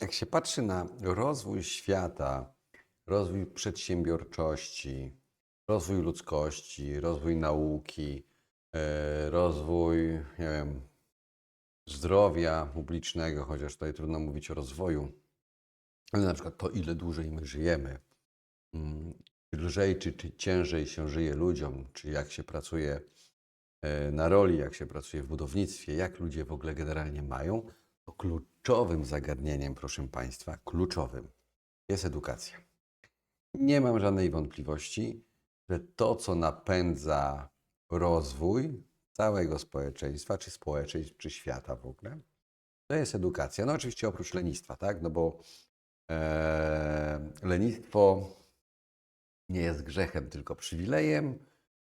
jak się patrzy na rozwój świata, rozwój przedsiębiorczości, rozwój ludzkości, rozwój nauki, e, rozwój, nie wiem, zdrowia publicznego, chociaż tutaj trudno mówić o rozwoju, ale na przykład to, ile dłużej my żyjemy, mm, lżej czy, czy ciężej się żyje ludziom, czy jak się pracuje e, na roli, jak się pracuje w budownictwie, jak ludzie w ogóle generalnie mają, kluczowym zagadnieniem, proszę Państwa, kluczowym jest edukacja. Nie mam żadnej wątpliwości, że to, co napędza rozwój całego społeczeństwa, czy społeczeństw, czy świata w ogóle, to jest edukacja. No oczywiście oprócz lenistwa, tak? No bo e, lenistwo nie jest grzechem, tylko przywilejem.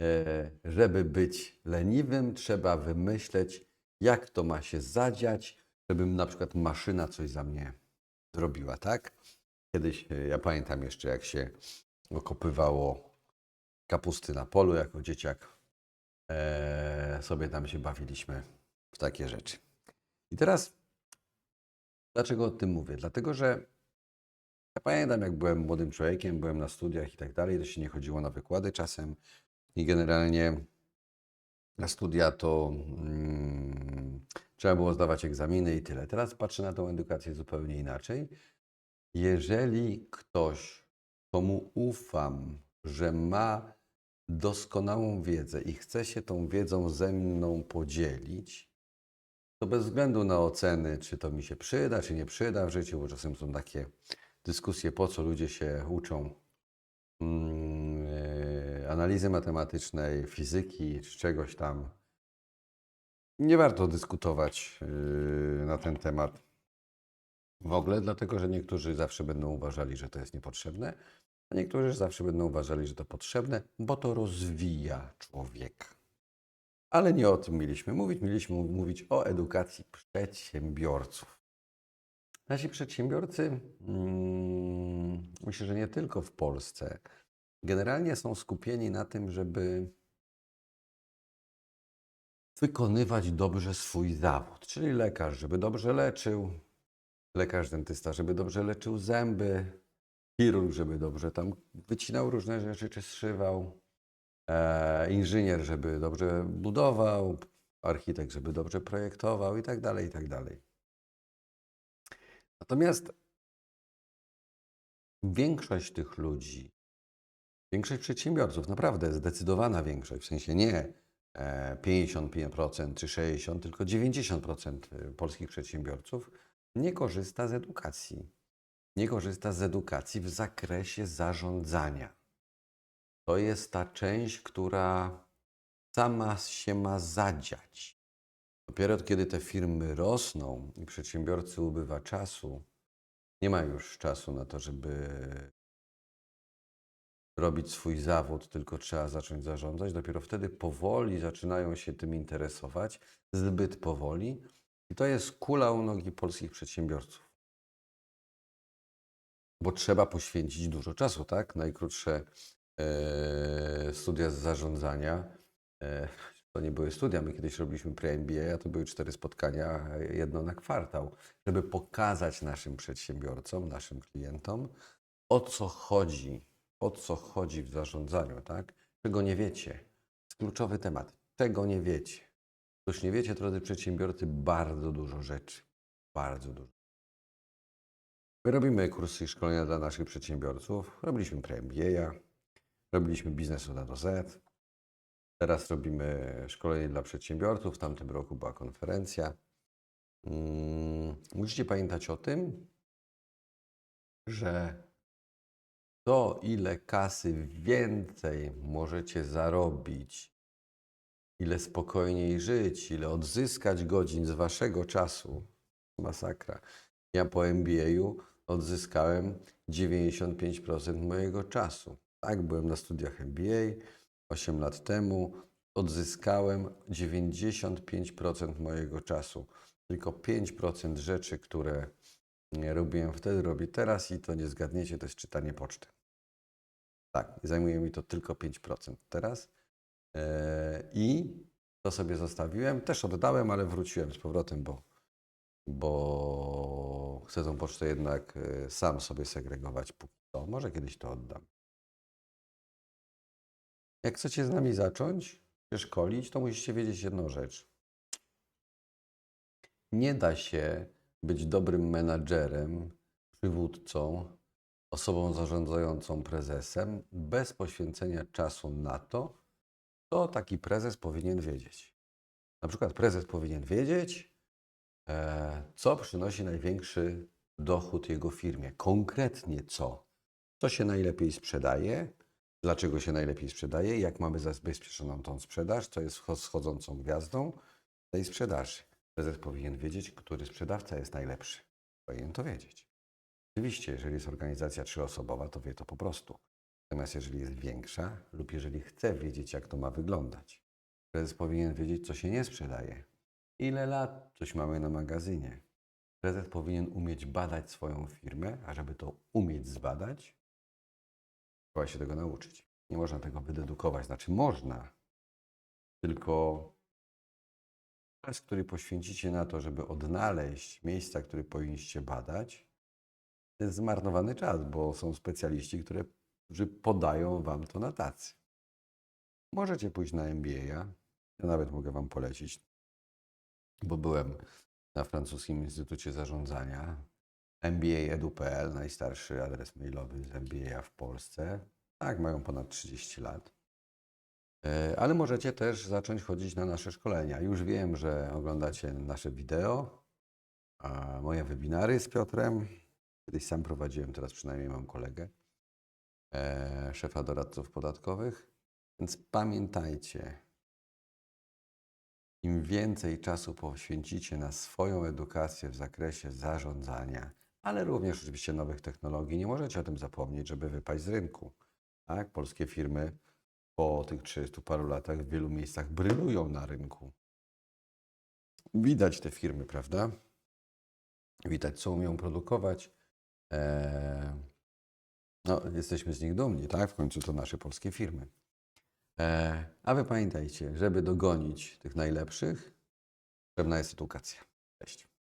E, żeby być leniwym, trzeba wymyśleć, jak to ma się zadziać, żebym na przykład maszyna coś za mnie zrobiła, tak? Kiedyś, e, ja pamiętam jeszcze, jak się okopywało kapusty na polu jako dzieciak. E, sobie tam się bawiliśmy w takie rzeczy. I teraz, dlaczego o tym mówię? Dlatego, że ja pamiętam, jak byłem młodym człowiekiem, byłem na studiach i tak dalej, to się nie chodziło na wykłady czasem i generalnie na studia to mm, trzeba było zdawać egzaminy i tyle. Teraz patrzę na tą edukację zupełnie inaczej. Jeżeli ktoś, komu ufam, że ma doskonałą wiedzę i chce się tą wiedzą ze mną podzielić, to bez względu na oceny, czy to mi się przyda, czy nie przyda w życiu, bo czasem są takie dyskusje, po co ludzie się uczą mm, e, analizy matematycznej, fizyki, czy czegoś tam. Nie warto dyskutować yy, na ten temat w ogóle, dlatego że niektórzy zawsze będą uważali, że to jest niepotrzebne, a niektórzy zawsze będą uważali, że to potrzebne, bo to rozwija człowieka. Ale nie o tym mieliśmy mówić, mieliśmy mówić o edukacji przedsiębiorców. Nasi przedsiębiorcy, mm, myślę, że nie tylko w Polsce, generalnie są skupieni na tym, żeby wykonywać dobrze swój zawód, czyli lekarz, żeby dobrze leczył, lekarz dentysta, żeby dobrze leczył zęby, chirurg, żeby dobrze tam wycinał różne rzeczy czy zszywał, e, inżynier, żeby dobrze budował, architekt, żeby dobrze projektował i tak dalej, i tak dalej. Natomiast większość tych ludzi, większość przedsiębiorców, naprawdę zdecydowana większość, w sensie nie 55% czy 60%, tylko 90% polskich przedsiębiorców nie korzysta z edukacji. Nie korzysta z edukacji w zakresie zarządzania. To jest ta część, która sama się ma zadziać. Dopiero kiedy te firmy rosną i przedsiębiorcy ubywa czasu, nie ma już czasu na to, żeby robić swój zawód, tylko trzeba zacząć zarządzać. Dopiero wtedy powoli zaczynają się tym interesować, zbyt powoli. I to jest kula u nogi polskich przedsiębiorców. Bo trzeba poświęcić dużo czasu, tak? Najkrótsze e, studia z zarządzania. E, to nie były studia, my kiedyś robiliśmy pre-MBA, a to były cztery spotkania, jedno na kwartał, żeby pokazać naszym przedsiębiorcom, naszym klientom, o co chodzi, o co chodzi w zarządzaniu, tak? Czego nie wiecie. Jest kluczowy temat. Czego nie wiecie. Otóż nie wiecie, drodzy przedsiębiorcy, bardzo dużo rzeczy. Bardzo dużo. My robimy kursy i szkolenia dla naszych przedsiębiorców. Robiliśmy pre-MBA, robiliśmy biznes od A do Z. Teraz robimy szkolenie dla przedsiębiorców. W tamtym roku była konferencja. Mm, Musicie pamiętać o tym, że to, ile kasy więcej możecie zarobić, ile spokojniej żyć, ile odzyskać godzin z waszego czasu, masakra. Ja po MBA-u odzyskałem 95% mojego czasu. Tak, byłem na studiach MBA 8 lat temu. Odzyskałem 95% mojego czasu. Tylko 5% rzeczy, które nie robiłem wtedy, robię teraz i to nie zgadniecie, to jest czytanie poczty. Tak, zajmuje mi to tylko 5% teraz. Eee, I to sobie zostawiłem. Też oddałem, ale wróciłem z powrotem, bo, bo chcę tą pocztę jednak e, sam sobie segregować póki co. Może kiedyś to oddam. Jak chcecie z nami zacząć się szkolić, to musicie wiedzieć jedną rzecz. Nie da się być dobrym menadżerem, przywódcą, osobą zarządzającą prezesem bez poświęcenia czasu na to, co taki prezes powinien wiedzieć. Na przykład prezes powinien wiedzieć, e, co przynosi największy dochód jego firmie. Konkretnie co? Co się najlepiej sprzedaje? Dlaczego się najlepiej sprzedaje? Jak mamy zabezpieczoną tą sprzedaż? Co jest schodzącą gwiazdą tej sprzedaży? Prezes powinien wiedzieć, który sprzedawca jest najlepszy. Powinien to wiedzieć. Oczywiście, jeżeli jest organizacja trzyosobowa, to wie to po prostu. Natomiast jeżeli jest większa lub jeżeli chce wiedzieć, jak to ma wyglądać, prezes powinien wiedzieć, co się nie sprzedaje. Ile lat coś mamy na magazynie. Prezes powinien umieć badać swoją firmę, a żeby to umieć zbadać, trzeba się tego nauczyć. Nie można tego wydedukować. Znaczy można, tylko czas, który poświęcicie na to, żeby odnaleźć miejsca, które powinniście badać, to jest zmarnowany czas, bo są specjaliści, którzy podają wam to na tacy. Możecie pójść na MBA. Ja nawet mogę wam polecić, bo byłem na francuskim Instytucie Zarządzania. MBA.edu.pl, najstarszy adres mailowy z MBA w Polsce. Tak, mają ponad 30 lat. E, Ale możecie też zacząć chodzić na nasze szkolenia. Już wiem, że oglądacie nasze wideo, moje webinary z Piotrem. Kiedyś sam prowadziłem, teraz przynajmniej mam kolegę, e, szefa doradców podatkowych. Więc pamiętajcie, im więcej czasu poświęcicie na swoją edukację w zakresie zarządzania, ale również oczywiście nowych technologii, nie możecie o tym zapomnieć, żeby wypaść z rynku. Tak? Polskie firmy po tych 30 paru latach w wielu miejscach brylują na rynku. Widać te firmy, prawda? Widać, co umieją produkować. Eee, no, jesteśmy z nich dumni, tak? W końcu to nasze polskie firmy. Eee, a wy pamiętajcie, żeby dogonić tych najlepszych, potrzebna jest edukacja. Cześć.